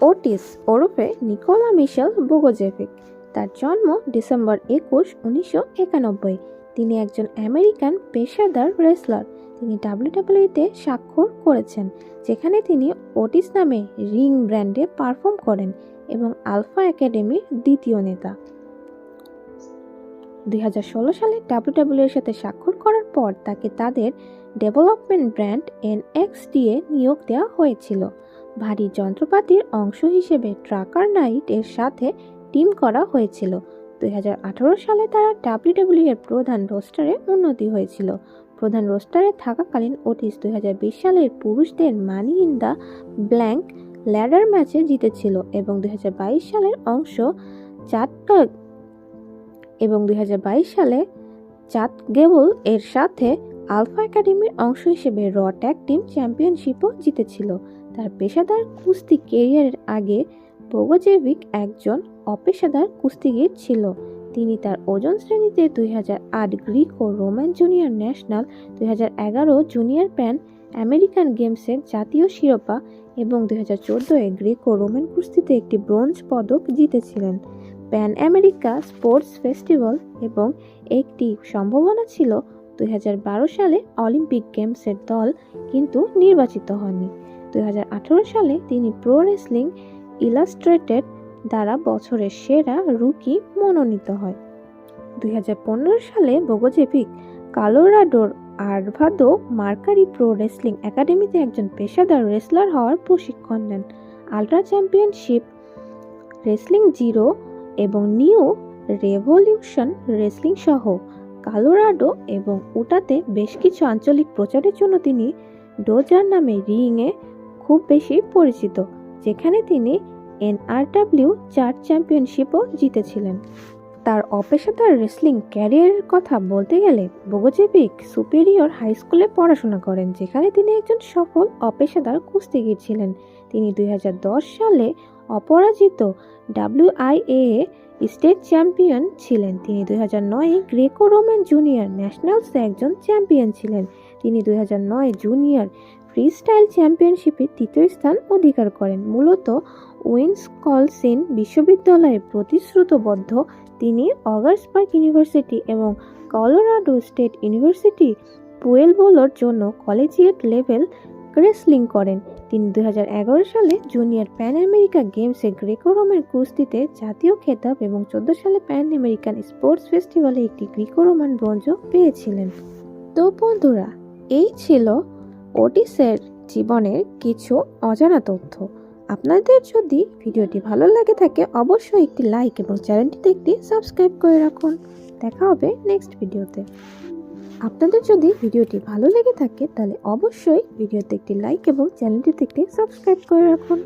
Otis ওরফে Nikola মিশেল বোগোজেভিক। তার জন্ম ডিসেম্বর একুশ, উনিশশো একানব্বই। তিনি একজন আমেরিকান পেশাদার রেসলার। তিনি ডাব্লিউডাব্লিউতে স্বাক্ষর করেছেন, যেখানে তিনি ওটিস নামে রিং ব্র্যান্ডে পারফর্ম করেন এবং আলফা একাডেমির দ্বিতীয় নেতা। দুই হাজার ষোলো সালে ডাব্লিউডাব্লিউ এর সাথে স্বাক্ষর করার পর তাকে তাদের ডেভেলপমেন্ট ব্র্যান্ড এনএক্সটি এ নিয়োগ দেওয়া হয়েছিল। ভারী যন্ত্রপাতির অংশ হিসেবে ট্রাকার নাইট এর সাথে টিম করা হয়েছিল। দুই হাজার আঠারো সালে তারা ডাব্লিউডাব্লিউ এর প্রধান রোস্টারে উন্নতি হয়েছিল। প্রধান রোস্টারে থাকাকালীন ওটিস দুই সালের পুরুষদের money in the bank ladder ম্যাচে জিতেছিল এবং দুই হাজার বাইশ সালের অংশ চারটা এবং দুই হাজার বাইশ সালে চাঁদ গেবল এর সাথে আলফা একাডেমির অংশ হিসেবে র ট্যাগ টিম চ্যাম্পিয়নশিপও জিতেছিল। তার পেশাদার কুস্তি কেরিয়ারের আগে বোগোজেভিক একজন অপেশাদার কুস্তিগির ছিল। তিনি তার ওজন শ্রেণীতে দুই আট গ্রিক ও রোমান জুনিয়র ন্যাশনাল, দুই এগারো জুনিয়র প্যান আমেরিকান গেমসের জাতীয় শিরোপা এবং দুই হাজার চোদ্দোয় গ্রিক ও রোমান কুস্তিতে একটি ব্রোঞ্জ পদক জিতেছিলেন। প্যান আমেরিকা স্পোর্টস ফেস্টিভ্যাল এবং একটি সম্ভাবনা ছিল দুই হাজার বারো সালে অলিম্পিক গেমসের দল কিন্তু নির্বাচিত হননি। দুই হাজার আঠারো সালে তিনি প্রো রেসলিং ইলাস্ট্রেটেড দ্বারা বছরের সেরা রুকি মনোনীত হয়। দুই হাজার পনেরো সালে বোগোজেভিক কালোরাডোর আরভাদো মার্কারি প্রো রেসলিং একাডেমিতে একজন পেশাদার রেসলার হওয়ার প্রশিক্ষণ নেন। আল্ট্রা চ্যাম্পিয়নশিপ, রেসলিং জিরো এবং নিউ রেভলিউশন রেসলিং সহ কালোরাডো এবং উটাতে বেশ কিছু আঞ্চলিক প্রচারের জন্য তিনি ডোজার নামে রিংয়ে খুব বেশি পরিচিত, যেখানে তিনি এনআরডাব্লিউ চার চ্যাম্পিয়নশিপও জিতেছিলেন। তার অপেশাদার রেসলিং ক্যারিয়ারের কথা বলতে গেলে বোগোজেভিক সুপেরিয়র হাই স্কুলে পড়াশোনা করেন, যেখানে তিনি একজন সফল অপেশাদার কুস্তিগির ছিলেন। তিনি দুই হাজার দশ সালে অপরাজিত ডাব্লিউআইএ স্টেট চ্যাম্পিয়ন ছিলেন। তিনি দুই হাজার নয়ে গ্রেকো রোমান জুনিয়র ন্যাশনালসে একজন চ্যাম্পিয়ন ছিলেন। তিনি দুই হাজার নয় জুনিয়র ফ্রিস্টাইল চ্যাম্পিয়নশিপে তৃতীয় স্থান অধিকার করেন। মূলত উইন্সকলসিন বিশ্ববিদ্যালয়ে প্রতিশ্রুতবদ্ধ। তিনি অগার্স পার্ক ইউনিভার্সিটি এবং কলোরাডো স্টেট ইউনিভার্সিটি পুয়েল পুয়েলবোলোর জন্য কলেজিয়েট লেভেল রেসলিং করেন। তিনি দু হাজার এগারো সালে জুনিয়র প্যান আমেরিকা গেমসে গ্রেকো রোমের কুস্তিতে জাতীয় খেতাব এবং চোদ্দ সালে প্যান আমেরিকান স্পোর্টস ফেস্টিভ্যালে একটি গ্রিকো রোমান ব্রোঞ্জও পেয়েছিলেন। তো বন্ধুরা, এই ছিল ওটিসের জীবনের কিছু অজানা তথ্য। আপনাদের যদি ভিডিওটি ভালো লাগে থাকে, অবশ্যই একটি লাইক এবং চ্যানেলটিতে একটি সাবস্ক্রাইব করে রাখুন। দেখা হবে নেক্সট ভিডিওতে আপনাদের যদি ভিডিওটি ভালো লেগে থাকে, তাহলে অবশ্যই ভিডিওতে একটি লাইক এবং চ্যানেলটিতে একটি সাবস্ক্রাইব করে রাখুন।